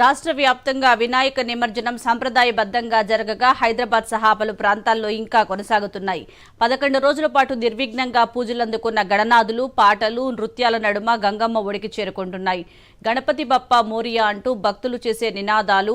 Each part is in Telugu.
రాష్ట్ర వ్యాప్తంగా వినాయక నిమజ్జనం సంప్రదాయబద్ధంగా జరగగా హైదరాబాద్ సహా పలు ప్రాంతాల్లో ఇంకా కొనసాగుతున్నాయి. పదకొండు రోజుల పాటు నిర్విఘ్నంగా పూజలందుకున్న గణనాథులు పాటలు నృత్యాల నడుమ గంగమ్మ ఒడికి చేరుకుంటున్నాయి. గణపతి బప్ప మోరియా అంటూ భక్తులు చేసే నినాదాలు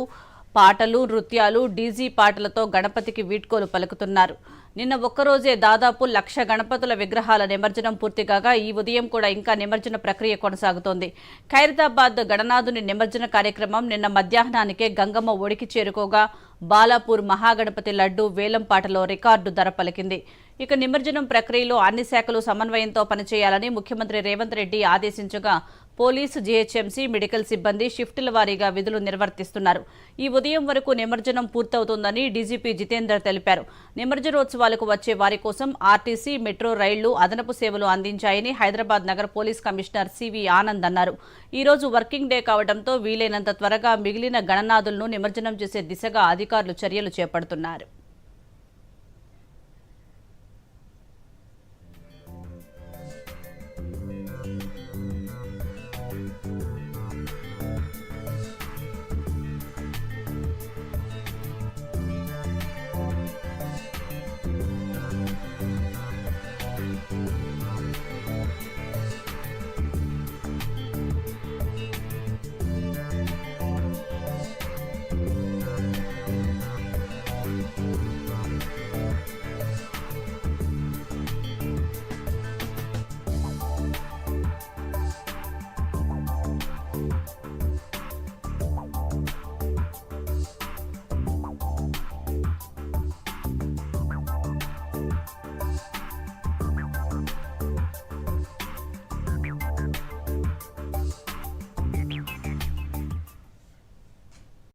పాటలు నృత్యాలు డీజీ పాటలతో గణపతికి వీడ్కోలు పలుకుతున్నారు. నిన్న ఒక్కరోజే దాదాపు లక్ష గణపతుల విగ్రహాల నిమజ్జనం పూర్తి కాగా ఈ ఉదయం కూడా ఇంకా నిమజ్జన ప్రక్రియ కొనసాగుతోంది. ఖైరతాబాద్ గణనాథుని నిమజ్జన కార్యక్రమం నిన్న మధ్యాహ్నానికే గంగమ్మ ఒడికి చేరుకోగా బాలాపూర్ మహాగణపతి లడ్డు వేలంపాటలో రికార్డు ధర పలికింది. ఇక నిమజ్జనం ప్రక్రియలో అన్ని శాఖలు సమన్వయంతో పనిచేయాలని ముఖ్యమంత్రి రేవంత్ రెడ్డి ఆదేశించగా పోలీసు జీహెచ్ఎంసీ మెడికల్ సిబ్బంది షిఫ్టుల వారీగా విధులు నిర్వర్తిస్తున్నారు. ఈ ఉదయం వరకు నిమజ్జనం పూర్తవుతుందని డీజీపీ జితేందర్ తెలిపారు. నిమజ్జనోత్సవాలకు వచ్చే వారి కోసం ఆర్టీసీ మెట్రో రైళ్ళు అదనపు సేవలు అందించాయని హైదరాబాద్ నగర పోలీస్ కమిషనర్ సివి ఆనంద్ అన్నారు. ఈ రోజు వర్కింగ్ డే కావడంతో వీలైనంత త్వరగా మిగిలిన గణనాథులను నిమజ్జనం చేసే దిశగా అధికారులు చర్యలు చేపడుతున్నారు.